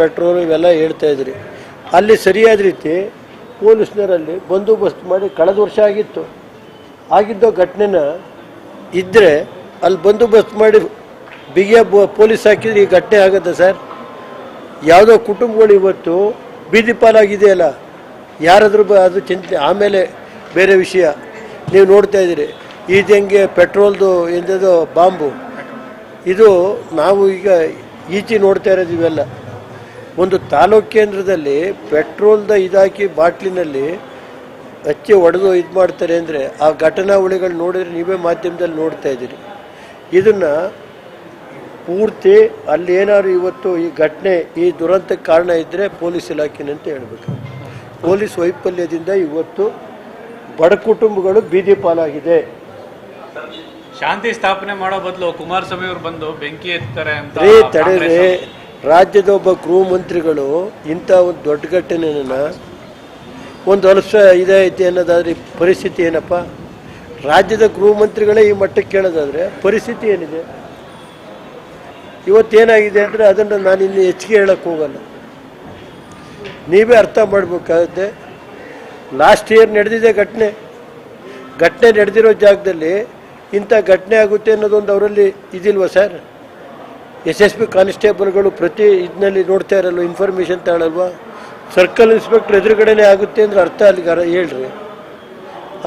Petrol ಇವೆಲ್ಲ ಹೇಳ್ತಾ ಇದ್ರಿ. ಅಲ್ಲಿ ಸರಿಯಾದ ರೀತಿ ಪೊಲೀಸ್ನರಲ್ಲಿ ಬಂದೋಬಸ್ತ್ ಮಾಡಿ ಕಳೆದ ವರ್ಷ ಆಗಿತ್ತು. ಆಗಿದ್ದ ಘಟನೆನ ಇದ್ದರೆ ಅಲ್ಲಿ ಬಂದೋಬಸ್ತ್ ಮಾಡಿ ಬಿಗಿಯ ಪೊಲೀಸ್ ಹಾಕಿದ್ರೆ ಈ ಘಟನೆ ಆಗುತ್ತೆ ಸರ್? ಯಾವುದೋ ಕುಟುಂಬಗಳು ಇವತ್ತು ಬೀದಿ ಪಾಲಾಗಿದೆಯಲ್ಲ? ಯಾರಾದರೂ ಅದು ಚಿಂತೆ ಆಮೇಲೆ ಬೇರೆ ವಿಷಯ. ನೀವು ನೋಡ್ತಾ ಇದ್ದೀರಿ. ಇದು ಹೆಂಗೆ ಪೆಟ್ರೋಲ್ದು ಎಂದದು ಬಾಂಬು. ಇದು ನಾವು ಈಗ ಈಚೆ ನೋಡ್ತಾ ಇರೋದು ಇವೆಲ್ಲ. ಒಂದು ತಾಲೂಕು ಕೇಂದ್ರದಲ್ಲಿ ಪೆಟ್ರೋಲ್ದ ಇದಾಕಿ ಬಾಟ್ಲಿನಲ್ಲಿ ಹಚ್ಚಿ ಒಡೆದು ಇದು ಮಾಡ್ತಾರೆ ಅಂದರೆ ಆ ಘಟನಾವಳಿಗಳು ನೋಡಿದ್ರೆ ನೀವೇ ಮಾಧ್ಯಮದಲ್ಲಿ ನೋಡ್ತಾ ಇದ್ದೀರಿ. ಇದನ್ನು ಪೂರ್ತಿ ಅಲ್ಲಿ ಏನಾದ್ರು ಇವತ್ತು ಈ ಘಟನೆ, ಈ ದುರಂತಕ್ಕೆ ಕಾರಣ ಇದ್ದರೆ ಪೊಲೀಸ್ ಇಲಾಖೆನಂತ ಹೇಳ್ಬೇಕು. ಪೊಲೀಸ್ ವೈಫಲ್ಯದಿಂದ ಇವತ್ತು ಬಡ ಕುಟುಂಬಗಳು ಬೀದಿ ಪಾಲಾಗಿದೆ. ಶಾಂತಿ ಸ್ಥಾಪನೆ ಮಾಡೋ ಬದಲು ಕುಮಾರಸ್ವಾಮಿ ಅವರು ಬಂದು ಬೆಂಕಿ ಎತ್ತಾರೆ ಅಂತ ರೇ ತಡೆದ್ರೆ ರಾಜ್ಯದ ಒಬ್ಬ ಗೃಹ ಮಂತ್ರಿಗಳು ಇಂಥ ಒಂದು ದೊಡ್ಡ ಘಟನೆ ಒಂದು ವರ್ಷ ಇದೆ ಐತಿ ಅನ್ನೋದಾದ್ರೆ ಪರಿಸ್ಥಿತಿ ಏನಪ್ಪ? ರಾಜ್ಯದ ಗೃಹ ಮಂತ್ರಿಗಳೇ ಈ ಮಟ್ಟಕ್ಕೆ ಕೇಳೋದಾದ್ರೆ ಪರಿಸ್ಥಿತಿ ಏನಿದೆ? ಇವತ್ತೇನಾಗಿದೆ ಅಂದರೆ ಅದನ್ನು ನಾನು ಇನ್ನು ಹೆಚ್ಚಿಗೆ ಹೇಳಕ್ಕೆ ಹೋಗಲ್ಲ. ನೀವೇ ಅರ್ಥ ಮಾಡಬೇಕಾಗುತ್ತೆ. ಲಾಸ್ಟ್ ಇಯರ್ ನಡೆದಿದೆ ಘಟನೆ. ಘಟನೆ ನಡೆದಿರೋ ಜಾಗದಲ್ಲಿ ಇಂಥ ಘಟನೆ ಆಗುತ್ತೆ ಅನ್ನೋದೊಂದು ಅವರಲ್ಲಿ ಇದಿಲ್ವ ಸರ್? ಎಸ್ ಎಸ್ ಪಿ ಕಾನ್ಸ್ಟೇಬಲ್ಗಳು ಪ್ರತಿ ಇದನ್ನಲ್ಲಿ ನೋಡ್ತಾ ಇರಲ್ವ ಇನ್ಫಾರ್ಮೇಷನ್ ತಗೊಳಲ್ವಾ? ಸರ್ಕಲ್ ಇನ್ಸ್ಪೆಕ್ಟರ್ ಎದುರುಗಡೆನೇ ಆಗುತ್ತೆ ಅಂದ್ರೆ ಅರ್ಥ ಅಲ್ಲಿ ಹೇಳ್ರಿ.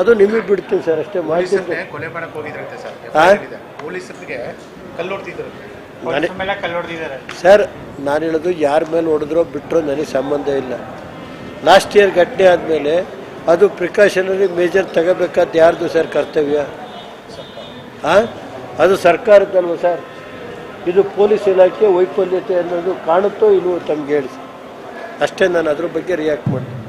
ಅದು ನಿಮಗೆ ಬಿಡ್ತೀನಿ ಸರ್ ಅಷ್ಟೇ ಮಾಹಿತಿ ಸರ್ ನಾನು ಹೇಳೋದು ಯಾರ ಮೇಲೆ ಹೊಡೆದ್ರೋ ಬಿಟ್ಟರೋ ನನಗೆ ಸಂಬಂಧ ಇಲ್ಲ. ಲಾಸ್ಟ್ ಇಯರ್ ಘಟನೆ ಆದಮೇಲೆ ಅದು ಪ್ರಿಕಾಷನರಿ ಮೇಜರ್ ತಗೋಬೇಕಾದ ಯಾರ್ದು ಸರ್ ಕರ್ತವ್ಯ? ಅದು ಸರ್ಕಾರದ್ದಲ್ವ ಸರ್? ಇದು ಪೊಲೀಸ್ ಇಲಾಖೆ ವೈಫಲ್ಯತೆ ಅನ್ನೋದು ಕಾಣುತ್ತೋ ಇಲ್ವೋ ತಮ್ಗೆ ಹೇಳಿ ಅಷ್ಟೇ ನಾನು ಅದ್ರ ಬಗ್ಗೆ ರಿಯಾಕ್ಟ್ ಮಾಡ್ತೀನಿ.